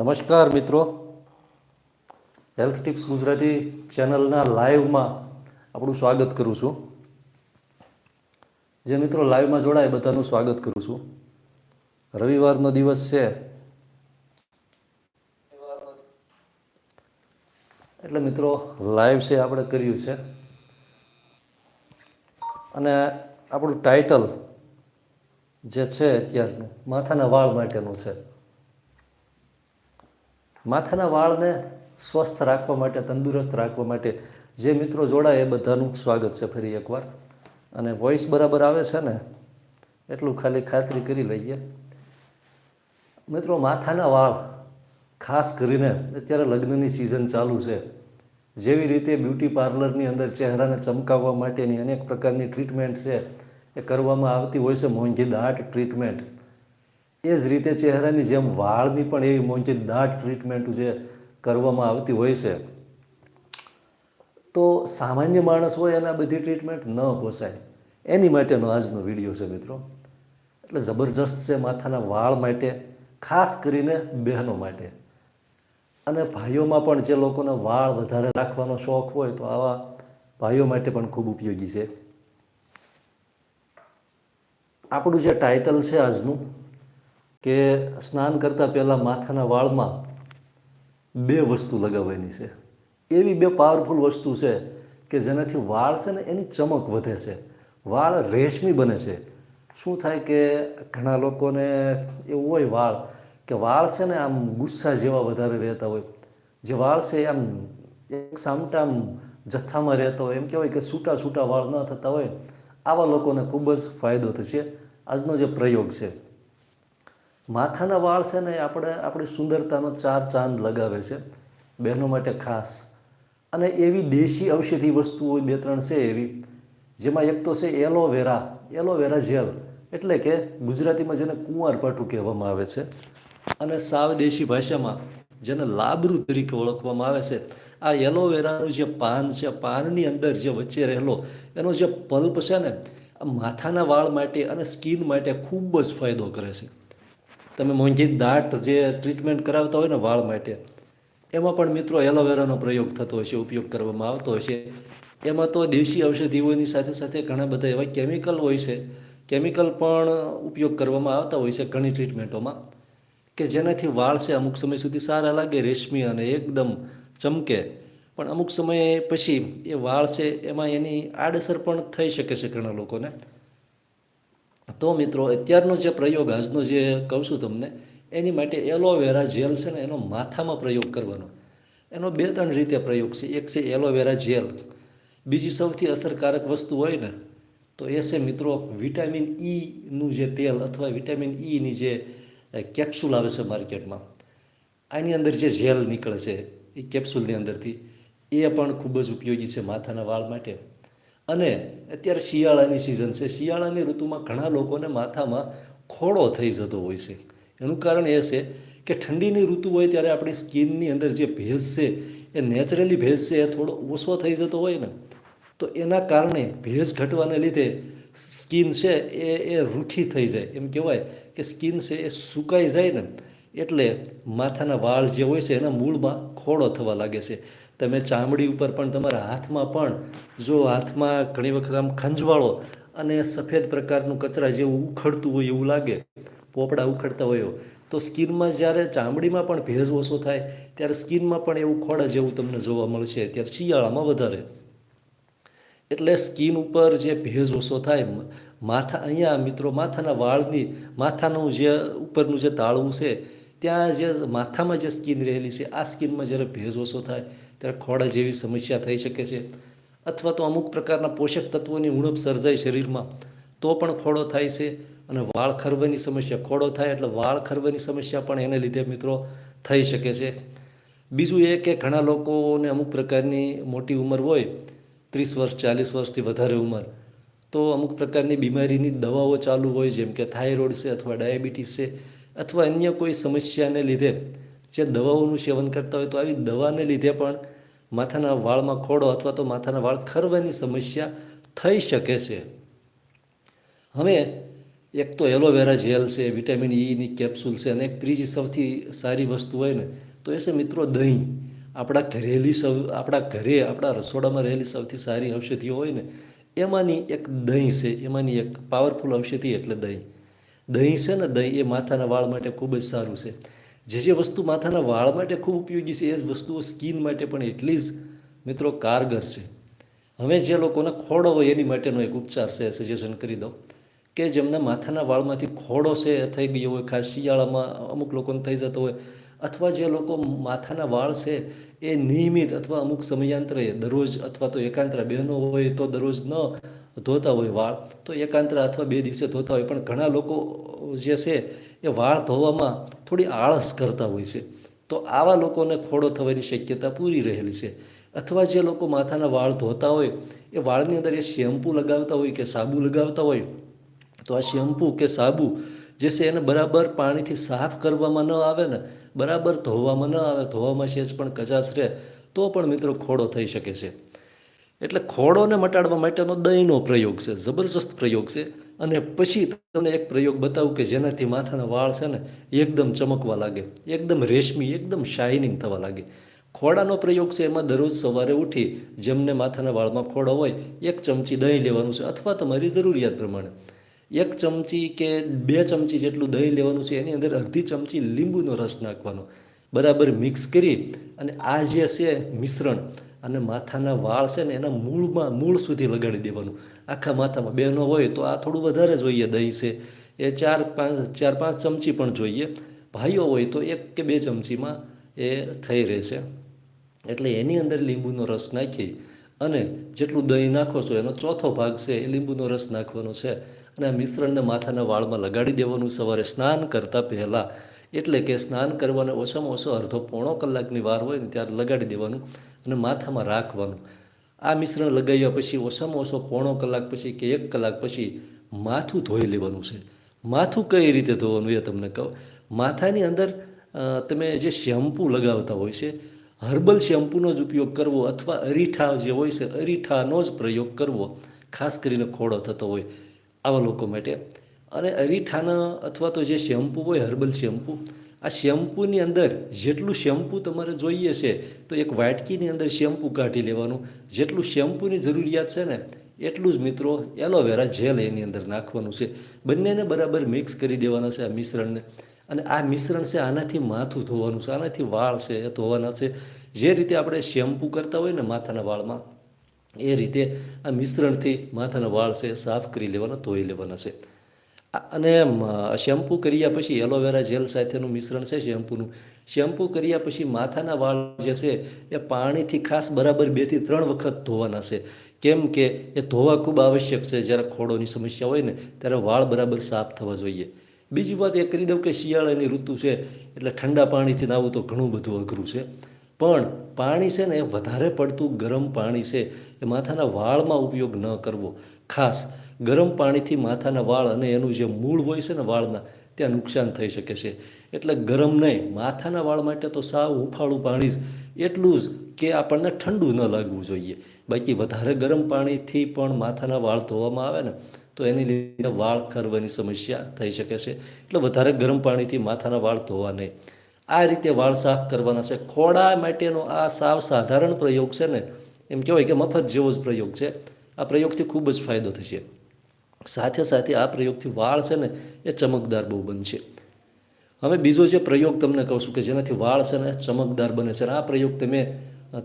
નમસ્કાર મિત્રો. Health tips Gujarati ચેનલના લાઈવમાં આપણું સ્વાગત કરું છું. જે મિત્રો લાઈવમાં જોડાય બધાનું સ્વાગત કરું છું. રવિવારનો દિવસ છે. એટલે મિત્રો લાઈવ છે આપણે કર્યું છે. અને આપણું ટાઇટલ જે છે અત્યારનું, માથાના વાળ માટેનું છે. માથાના વાળને સ્વસ્થ રાખવા માટે, તંદુરસ્ત રાખવા માટે જે મિત્રો જોડાય એ બધાનું સ્વાગત છે ફરી એકવાર. અને વોઇસ બરાબર આવે છે ને, એટલું ખાલી ખાતરી કરી લઈએ. મિત્રો, માથાના વાળ, ખાસ કરીને અત્યારે લગ્નની સિઝન ચાલુ છે, જેવી રીતે બ્યુટી પાર્લરની અંદર ચહેરાને ચમકાવવા માટેની અનેક પ્રકારની ટ્રીટમેન્ટ છે, એ કરવામાં આવતી હોય છે. મોંઘી દાટ ટ્રીટમેન્ટ એ જ રીતે ચહેરાની જેમ વાળની પણ એવી મોંઘી દાટ ટ્રીટમેન્ટ જે કરવામાં આવતી હોય છે. તો સામાન્ય માણસ હોય એને બધી ટ્રીટમેન્ટ ન પોસાય. એની માટેનો આજનો વીડિયો છે મિત્રો. એટલે જબરજસ્ત છે માથાના વાળ માટે, ખાસ કરીને બહેનો માટે. અને ભાઈઓમાં પણ જે લોકોને વાળ વધારે રાખવાનો શોખ હોય તો આવા ભાઈઓ માટે પણ ખૂબ ઉપયોગી છે. આપણું જે ટાઇટલ છે આજનું કે સ્નાન કરતાં પહેલાં માથાના વાળમાં બે વસ્તુ લગાવવાની છે. એવી બે પાવરફુલ વસ્તુ છે કે જેનાથી વાળ છે ને એની ચમક વધે છે. વાળ રેશમી બને છે. શું થાય કે ઘણા લોકોને એવું હોય વાળ કે વાળ છે ને આમ ગુસ્સા જેવા વધારે રહેતા હોય. જે વાળ છે આમ એક સામટા જથ્થામાં રહેતા હોય. એમ કહેવાય કે છૂટા છૂટા વાળ ન થતા હોય. આવા લોકોને ખૂબ જ ફાયદો થશે. આજનો જે પ્રયોગ છે માથાના વાળ છે ને આપણે આપણી સુંદરતાનો ચાર ચાંદ લગાવે છે. બહેનો માટે ખાસ. અને એવી દેશી ઔષધિ વસ્તુઓ બે ત્રણ છે એવી. જેમાં એક તો છે એલોવેરા એલોવેરા જેલ. એટલે કે ગુજરાતીમાં જેને કુંવારપાટું કહેવામાં આવે છે. અને સાવ દેશી ભાષામાં જેને લાબરૂ તરીકે ઓળખવામાં આવે છે. આ એલોવેરાનું જે પાન છે, પાનની અંદર જે વચ્ચે રહેલો, એનો જે પલ્પ છે ને માથાના વાળ માટે અને સ્કિન માટે ખૂબ જ ફાયદો કરે છે. તમે મોંઘી દાટ જે ટ્રીટમેન્ટ કરાવતા હોય ને વાળ માટે, એમાં પણ મિત્રો એલોવેરાનો પ્રયોગ થતો હોય છે ઉપયોગ કરવામાં આવતો હોય છે એમાં તો દેશી ઔષધિઓની સાથે સાથે ઘણા બધા એવા કેમિકલ હોય છે. કેમિકલ પણ ઉપયોગ કરવામાં આવતા હોય છે ઘણી ટ્રીટમેન્ટોમાં કે જેનાથી વાળ છે અમુક સમય સુધી સારા લાગે, રેશમી અને એકદમ ચમકે. પણ અમુક સમય પછી એ વાળ છે એમાં એની આડઅસર પણ થઈ શકે છે ઘણા લોકોને. તો મિત્રો અત્યારનો જે પ્રયોગ, આજનો જે કહું છું તમને, એની માટે એલોવેરા જેલ છે ને એનો માથામાં પ્રયોગ કરવાનો. એનો બે ત્રણ રીતે પ્રયોગ છે. એક છે એલોવેરા જેલ. બીજી સૌથી અસરકારક વસ્તુ હોય ને, તો એ છે મિત્રો વિટામિન ઈનું જે તેલ અથવા વિટામિન ઈની જે કેપ્સ્યુલ આવે છે માર્કેટમાં. આની અંદર જે જેલ નીકળે છે, એ કેપ્સ્યુલની અંદરથી, એ પણ ખૂબ જ ઉપયોગી છે માથાના વાળ માટે. અને અત્યારે શિયાળાની સિઝન છે. શિયાળાની ઋતુમાં ઘણા લોકોને માથામાં ખોડો થઈ જતો હોય છે. એનું કારણ એ છે કે ઠંડીની ઋતુ હોય ત્યારે આપણી સ્કિનની અંદર જે ભેજ છે, એ નેચરલી ભેજ છે, એ થોડો ઓછો થઈ જતો હોય ને, તો એના કારણે ભેજ ઘટવાને લીધે સ્કિન છે એ એ રૂખી થઈ જાય. એમ કહેવાય કે સ્કિન છે એ સુકાઈ જાય ને, એટલે માથાના વાળ જે હોય છે એના મૂળમાં ખોડો થવા લાગે છે. તમે ચામડી ઉપર પણ તમારા હાથમાં પણ જો હાથમાં ઘણી વખત આમ ખંજવાળો અને સફેદ પ્રકારનું કચરા જેવું ઉખડતું હોય એવું લાગે, પોપડા ઉખડતા હોય તો સ્કિનમાં જ્યારે ચામડીમાં પણ ભેજ ઓછો થાય, ત્યારે સ્કિનમાં પણ એવું ખોડા જેવું તમને જોવા મળશે. ત્યારે શિયાળામાં વધારે. એટલે સ્કિન ઉપર જે ભેજ ઓછો થાય માથા, અહીંયા મિત્રો માથાના વાળની, માથાનું જે ઉપરનું જે તાળવું છે, ત્યાં જે માથામાં જે સ્કિન રહેલી છે, આ સ્કિનમાં જ્યારે ભેજ ઓછો થાય ત્યારે ખોડા જેવી સમસ્યા થઈ શકે છે. અથવા તો અમુક પ્રકારના પોષક તત્વોની ઉણપ સર્જાય શરીરમાં, તો પણ ખોડો થાય છે અને વાળ ખરવાની સમસ્યા ખોડો થાય એટલે વાળ ખરવાની સમસ્યા પણ એને લીધે મિત્રો થઈ શકે છે. બીજું એ કે ઘણા લોકોને અમુક પ્રકારની મોટી ઉંમર હોય, ત્રીસ વર્ષ, ચાલીસ વર્ષથી વધારે ઉંમર, તો અમુક પ્રકારની બીમારીની દવાઓ ચાલુ હોય, જેમ કે થાઇરોઇડ છે અથવા ડાયાબિટીસ છે, અથવા અન્ય કોઈ સમસ્યાને લીધે જે દવાઓનું સેવન કરતા હોય તો આવી દવાને લીધે પણ માથાના વાળમાં ખોડો અથવા તો માથાના વાળ ખરવાની સમસ્યા થઈ શકે છે. હવે એક તો એલોવેરા જેલ છે, વિટામિન ઈની કેપ્સ્યુલ છે અને એક ત્રીજી સૌથી સારી વસ્તુ હોય ને, તો એ છે મિત્રો દહીં. આપણા ઘરેલી સૌ, આપણા ઘરે, આપણા રસોડામાં રહેલી સૌથી સારી ઔષધિઓ હોય ને, એમાંની એક દહીં છે, એમાંની એક પાવરફુલ ઔષધિ એટલે દહીં. દહીં છે ને દહીં એ માથાના વાળ માટે ખૂબ જ સારું છે. જે જે વસ્તુ માથાના વાળ માટે ખૂબ ઉપયોગી છે, એ જ વસ્તુઓ સ્કિન માટે પણ એટલી જ મિત્રો કારગર છે. હવે જે લોકોને ખોડો હોય, એની માટેનો એક ઉપચાર છે સજેશન કરી દઉં કે જેમને માથાના વાળમાંથી ખોડો છે, એ થઈ ગયો હોય, ખાસ શિયાળામાં અમુક લોકોને થઈ જતો હોય, અથવા જે લોકો માથાના વાળ છે, એ નિયમિત અથવા અમુક સમયાંતરે દરરોજ અથવા તો એકાંતરા બહેનો હોય તો દરરોજ ન ધોતા હોય વાળ, તો એકાંતરા અથવા બે દિવસે ધોતા હોય. પણ ઘણા લોકો જે છે એ વાળ ધોવામાં થોડી આળસ કરતા હોય છે. તો આવા લોકોને ખોડો થવાની શક્યતા પૂરી રહેલી છે. અથવા જે લોકો માથાના વાળ ધોતા હોય, એ વાળની અંદર એ શેમ્પૂ લગાવતા હોય કે સાબુ લગાવતા હોય, તો આ શેમ્પૂ કે સાબુ જે છે એને બરાબર પાણીથી સાફ કરવામાં ન આવે ને, બરાબર ધોવામાં ન આવે, ધોવામાં સેજ પણ કચાશ રહે, તો પણ મિત્રો ખોડો થઈ શકે છે. એટલે ખોળોને મટાડવા માટેનો દહીંનો પ્રયોગ છે, જબરજસ્ત પ્રયોગ છે. અને પછી તમને એક પ્રયોગ બતાવું કે જેનાથી માથાના વાળ છે ને એકદમ ચમકવા લાગે, એકદમ રેશમી, એકદમ શાઇનિંગ થવા લાગે. ખોડાનો પ્રયોગ છે એમાં દરરોજ સવારે ઉઠી જેમને માથાના વાળમાં ખોડો હોય, એક ચમચી દહીં લેવાનું છે અથવા તમારી જરૂરિયાત પ્રમાણે. એક ચમચી કે બે ચમચી જેટલું દહીં લેવાનું છે, એની અંદર અડધી ચમચી લીંબુનો રસ નાખવાનો. બરાબર મિક્સ કરી અને આ જે છે મિશ્રણ અને માથાના વાળ છે ને એના મૂળમાં, મૂળ સુધી લગાડી દેવાનું. આખા માથામાં. બહેનો હોય તો આ થોડું વધારે જોઈએ, દહીં છે. એ ચાર પાંચ ચાર પાંચ ચમચી પણ જોઈએ. ભાઈઓ હોય તો એક કે બે ચમચીમાં એ થઈ રહેશે એટલે એની અંદર લીંબુનો રસ નાખી અને જેટલું દહીં નાખો છો, એનો ચોથો ભાગ છે એ લીંબુનો રસ નાખવાનો છે. અને આ મિશ્રણને માથાના વાળમાં લગાડી દેવાનું. સવારે સ્નાન કરતાં પહેલાં, એટલે કે સ્નાન કરવાને ઓછામાં ઓછો અડધો પોણો કલાકની વાર હોય ને ત્યારે લગાડી દેવાનું. અને માથામાં રાખવાનું. આ મિશ્રણ લગાવ્યા પછી ઓછામાં ઓછો પોણો કલાક પછી કે એક કલાક પછી માથું ધોઈ લેવાનું છે. માથું કઈ રીતે ધોવાનું એ તમને કહું. માથાની અંદર તમે જે શેમ્પૂ લગાવતા હોય છે, હર્બલ શેમ્પૂનો જ ઉપયોગ કરવો અથવા અરીઠા જે હોય છે, અરીઠાનો જ પ્રયોગ કરવો, ખાસ કરીને ખોડો થતો હોય આવા લોકો માટે. અને અરીઠાના અથવા તો જે શેમ્પૂ હોય, હર્બલ શેમ્પૂ આ શેમ્પૂની અંદર જેટલું શેમ્પૂ તમારે જોઈએ છે, તો એક વાટકીની અંદર શેમ્પૂ કાઢી લેવાનું. જેટલું શેમ્પૂની જરૂરિયાત છે ને, એટલું જ મિત્રો એલોવેરા જેલ એની અંદર નાખવાનું છે. બંનેને બરાબર મિક્સ કરી દેવાના છે આ મિશ્રણને. અને આ મિશ્રણ છે આનાથી માથું ધોવાનું છે, આનાથી વાળ છે એ ધોવાના છે. જે રીતે આપણે શેમ્પૂ કરતા હોય ને માથાના વાળમાં, એ રીતે આ મિશ્રણથી માથાના વાળ છે સાફ કરી લેવાના, ધોઈ લેવાના છે. અને શેમ્પૂ કર્યા પછી એલોવેરા જેલ સાથેનું મિશ્રણ છે શેમ્પૂનું. શેમ્પૂ કર્યા પછી માથાના વાળ જે છે, એ પાણીથી ખાસ બરાબર બેથી ત્રણ વખત ધોવાના છે. કેમ કે એ ધોવા ખૂબ આવશ્યક છે, જ્યારે ખોડોની સમસ્યા હોય ને, ત્યારે વાળ બરાબર સાફ થવા જોઈએ. બીજી વાત એ કરી દઉં કે શિયાળાની ઋતુ છે, એટલે ઠંડા પાણીથી નાવું તો ઘણું બધું અઘરું છે. પણ પાણી છે ને, એ વધારે પડતું ગરમ પાણી છે, એ માથાના વાળમાં ઉપયોગ ન કરવો. ખાસ ગરમ પાણીથી માથાના વાળ અને એનું જે મૂળ હોય છે ને વાળના, ત્યાં નુકસાન થઈ શકે છે. એટલે ગરમ નહીં, માથાના વાળ માટે તો સાવ હુંફાળું પાણી જ, એટલું જ કે આપણને ઠંડુ ન લાગવું જોઈએ. બાકી વધારે ગરમ પાણીથી પણ માથાના વાળ ધોવામાં આવે ને, તો એની લીધે વાળ ખરવાની સમસ્યા થઈ શકે છે. એટલે વધારે ગરમ પાણીથી માથાના વાળ ધોવા નહીં. આ રીતે વાળ સાફ કરવાના છે. ખોડા માટેનો આ સાવ સાધારણ પ્રયોગ છે ને, એમ કહેવાય કે મફત જેવો જ પ્રયોગ છે. આ પ્રયોગથી ખૂબ જ ફાયદો થશે. સાથે સાથે આ પ્રયોગથી વાળ છે ને એ ચમકદાર બહુ બનશે. હવે બીજો જે પ્રયોગ તમને કહું છું કે જેનાથી વાળ છે ને ચમકદાર બને છે, આ પ્રયોગ તમે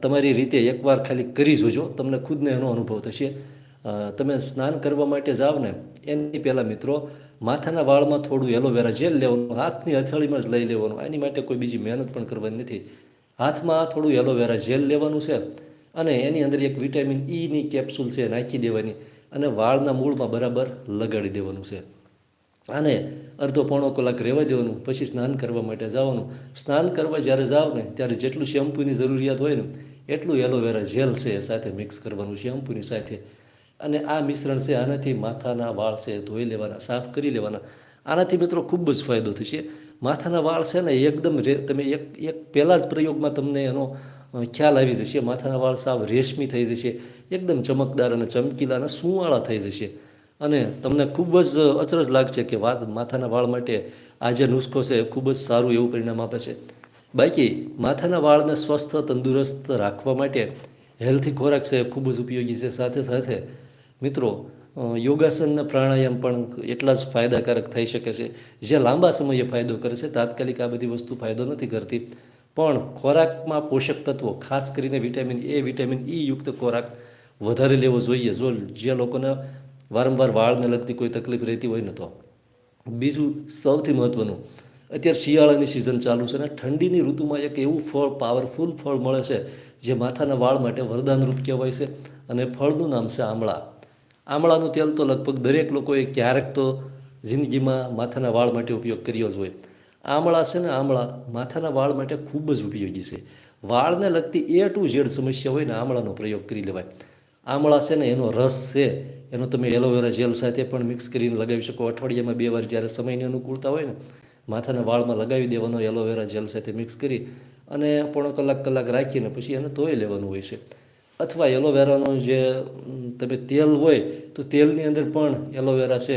તમારી રીતે એકવાર ખાલી કરી જોજો, તમને ખુદને એનો અનુભવ થશે. તમે સ્નાન કરવા માટે જાઓ ને, એની પહેલાં મિત્રો, માથાના વાળમાં થોડું એલોવેરા જેલ લેવાનું, હાથની હથેળીમાં જ લઈ લેવાનું એની માટે કોઈ બીજી મહેનત પણ કરવાની નથી. હાથમાં થોડું એલોવેરા જેલ લેવાનું છે અને એની અંદર એક વિટામિન ઈની કેપ્સ્યુલ છે નાખી દેવાની. અને વાળના મૂળમાં બરાબર લગાડી દેવાનું છે. આને અડધો પોણો કલાક રહેવા દેવાનું, પછી સ્નાન કરવા માટે જવાનું. સ્નાન કરવા જ્યારે જાઓ ને, ત્યારે જેટલું શેમ્પૂની જરૂરિયાત હોય ને, એટલું એલોવેરા જેલ છે સાથે મિક્સ કરવાનું, શેમ્પૂની સાથે. અને આ મિશ્રણ છે આનાથી માથાના વાળ છે ધોઈ લેવાના, સાફ કરી લેવાના. આનાથી મિત્રો ખૂબ જ ફાયદો થશે. માથાના વાળ છે ને, એકદમ રે, તમે એક એક પહેલાં જ પ્રયોગમાં તમને એનો ખ્યાલ આવી જશે, માથાના વાળ સાવ રેશમી થઈ જશે, એકદમ ચમકદાર અને ચમકીલા અને સુંવાળા થઈ જશે. અને તમને ખૂબ જ અચરજ લાગશે કે વાત માથાના વાળ માટે આ જે નુસ્ખો છે ખૂબ જ સારું એવું પરિણામ આપે છે. બાકી, માથાના વાળને સ્વસ્થ, તંદુરસ્ત રાખવા માટે હેલ્થી ખોરાક છે ખૂબ જ ઉપયોગી છે. સાથે સાથે, મિત્રો યોગાસનના યોગાસન પ્રાણાયામ પણ એટલા જ ફાયદાકારક થઈ શકે છે. જે લાંબા સમયે ફાયદો કરે છે, તાત્કાલિક આ બધી વસ્તુ ફાયદો નથી કરતી. પણ ખોરાકમાં પોષક તત્વો, ખાસ કરીને વિટામિન એ, વિટામિન ઈ યુક્ત ખોરાક વધારે લેવો જોઈએ. જો જે લોકોને વારંવાર વાળને લગતી કોઈ તકલીફ રહેતી હોય ને તો. બીજું સૌથી મહત્ત્વનું અત્યારે શિયાળાની સિઝન ચાલુ છે અને ઠંડીની ઋતુમાં એક એવું ફળ પાવરફુલ ફળ મળે છે, જે માથાના વાળ માટે વરદાનરૂપ કહેવાય છે અને ફળનું નામ છે આમળા. આમળાનું તેલ તો લગભગ દરેક લોકોએ ક્યારેક તો જિંદગીમાં માથાના વાળ માટે ઉપયોગ કર્યો જ હોય. આમળા છે ને આમળા માથાના વાળ માટે ખૂબ જ ઉપયોગી છે. વાળને લગતી એ ટુ ઝેડ સમસ્યા હોય ને આમળાનો પ્રયોગ કરી લેવાય. આમળા છે ને એનો રસ છે, એનો તમે એલોવેરા જેલ સાથે પણ મિક્સ કરીને લગાવી શકો. અઠવાડિયામાં બે વાર જ્યારે સમયની અનુકૂળતા હોય ને, માથાના વાળમાં લગાવી દેવાનો, એલોવેરા જેલ સાથે મિક્સ કરી અને પોણો કલાક કલાક રાખીને પછી એને ધોઈ લેવાનું હોય છે. અથવા એલોવેરાનું જે તમે તેલ હોય તો તેલની અંદર પણ એલોવેરા છે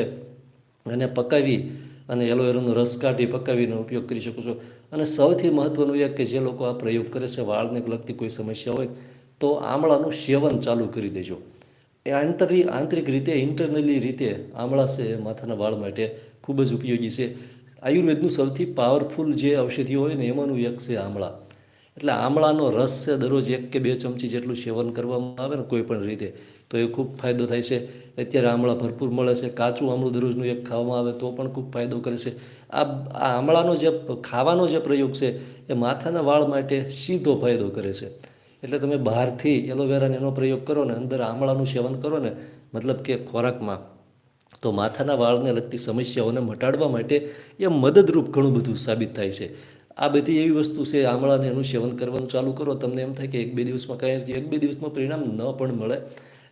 અને પકાવી અને એલોવેરાનો રસ કાઢી પકાવીને ઉપયોગ કરી શકો છો. અને સૌથી મહત્ત્વનું એ કે જે લોકો આ પ્રયોગ કરે છે, વાળને લગતી કોઈ સમસ્યા હોય, તો આમળાનું સેવન ચાલુ કરી દેજો. એ આંતરિક આંતરિક રીતે, ઇન્ટરનલી રીતે આમળા છે માથાના વાળ માટે ખૂબ જ ઉપયોગી છે. આયુર્વેદનું સૌથી પાવરફુલ જે ઔષધિઓ હોય ને, એમાંનું એક છે આમળા. એટલે આમળાનો રસ છે દરરોજ એક કે બે ચમચી જેટલું સેવન કરવામાં આવે ને કોઈ પણ રીતે, તો એ ખૂબ ફાયદો થાય છે. અત્યારે આમળા ભરપૂર મળે છે. કાચું આમળું દરરોજનું એક ખાવામાં આવે તો પણ ખૂબ ફાયદો કરે છે. આ આ આમળાનો જે ખાવાનો જે પ્રયોગ છે, એ માથાના વાળ માટે સીધો ફાયદો કરે છે. એટલે તમે બહારથી એલોવેરાને એનો પ્રયોગ કરો ને, અંદર આમળાનું સેવન કરો ને, મતલબ કે ખોરાકમાં, તો માથાના વાળને લગતી સમસ્યાઓને મટાડવા માટે એ મદદરૂપ ઘણું બધું સાબિત થાય છે. આ બધી એવી વસ્તુ છે, આમળાને એનું સેવન કરવાનું ચાલુ કરો. તમને એમ થાય કે એક બે દિવસમાં કાંઈ એક બે દિવસમાં પરિણામ ન પણ મળે.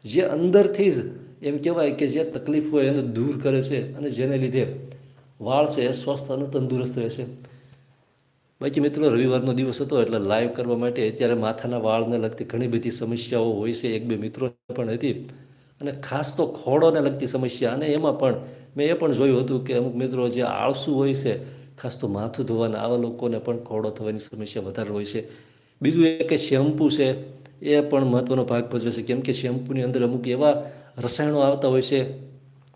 જે અંદરથી જ એમ કહેવાય કે જે તકલીફ હોય એને દૂર કરે છે અને જેને લીધે વાળ છે એ સ્વસ્થ અને તંદુરસ્ત રહેશે બાકી મિત્રો, રવિવારનો દિવસ હતો એટલે લાઈવ કરવા માટે અત્યારે માથાના વાળને લગતી ઘણી બધી સમસ્યાઓ હોય છે એક બે મિત્રો પણ હતી. અને ખાસ તો ખોડોને લગતી સમસ્યા. અને એમાં પણ મેં એ પણ જોયું હતું કે અમુક મિત્રો જે આળસુ હોય છે ખાસ તો માથું ધોવાના આવા લોકોને પણ ખોડો થવાની સમસ્યા વધારે હોય છે. બીજું એ કે શેમ્પૂ છે, એ પણ મહત્ત્વનો ભાગ ભજવે છે. કેમ કે શેમ્પૂની અંદર અમુક એવા રસાયણો આવતા હોય છે,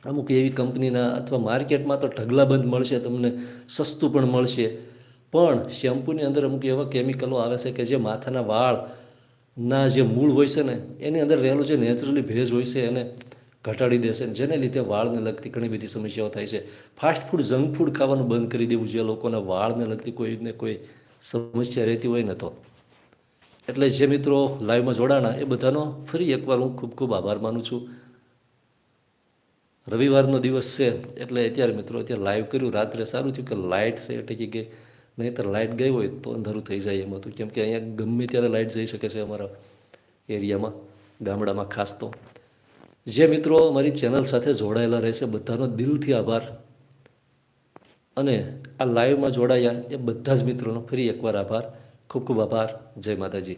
અમુક એવી કંપનીના અથવા માર્કેટમાં તો ઢગલાબંધ મળશે, તમને સસ્તું પણ મળશે. પણ શેમ્પૂની અંદર અમુક એવા કેમિકલો આવે છે કે જે માથાના વાળના જે મૂળ હોય છે ને, એની અંદર રહેલો જે નેચરલી ભેજ હોય છે, એને ઘટાડી દેશે જેને લીધે વાળને લગતી ઘણી બધી સમસ્યાઓ થાય છે. ફાસ્ટ ફૂડ જંક ફૂડ ખાવાનું બંધ કરી દેવું જે લોકોને વાળને લગતી કોઈને કોઈ સમસ્યા રહેતી હોય ને તો. એટલે જે મિત્રો લાઈવમાં જોડાણા, એ બધાનો ફરી એકવાર હું ખૂબ ખૂબ આભાર માનું છું. રવિવારનો દિવસ છે, એટલે અત્યારે મિત્રો અત્યારે લાઈવ કર્યું. રાત્રે સારું થયું કે લાઇટ છે અટકી ગઈ નહીંતર લાઇટ ગઈ હોય તો અંધારું થઈ જાય એમ હતું. કેમ કે અહીંયા ગમે ત્યારે લાઇટ જઈ શકે છે અમારા એરિયામાં, ગામડામાં ખાસ તો. જે મિત્રો અમારી ચેનલ સાથે જોડાયેલા રહેશે, બધાનો દિલથી આભાર. અને આ લાઈવમાં જોડાયા એ બધા જ મિત્રોનો ફરી એકવાર આભાર. ખૂબ ખૂબ આભાર. જય માતાજી.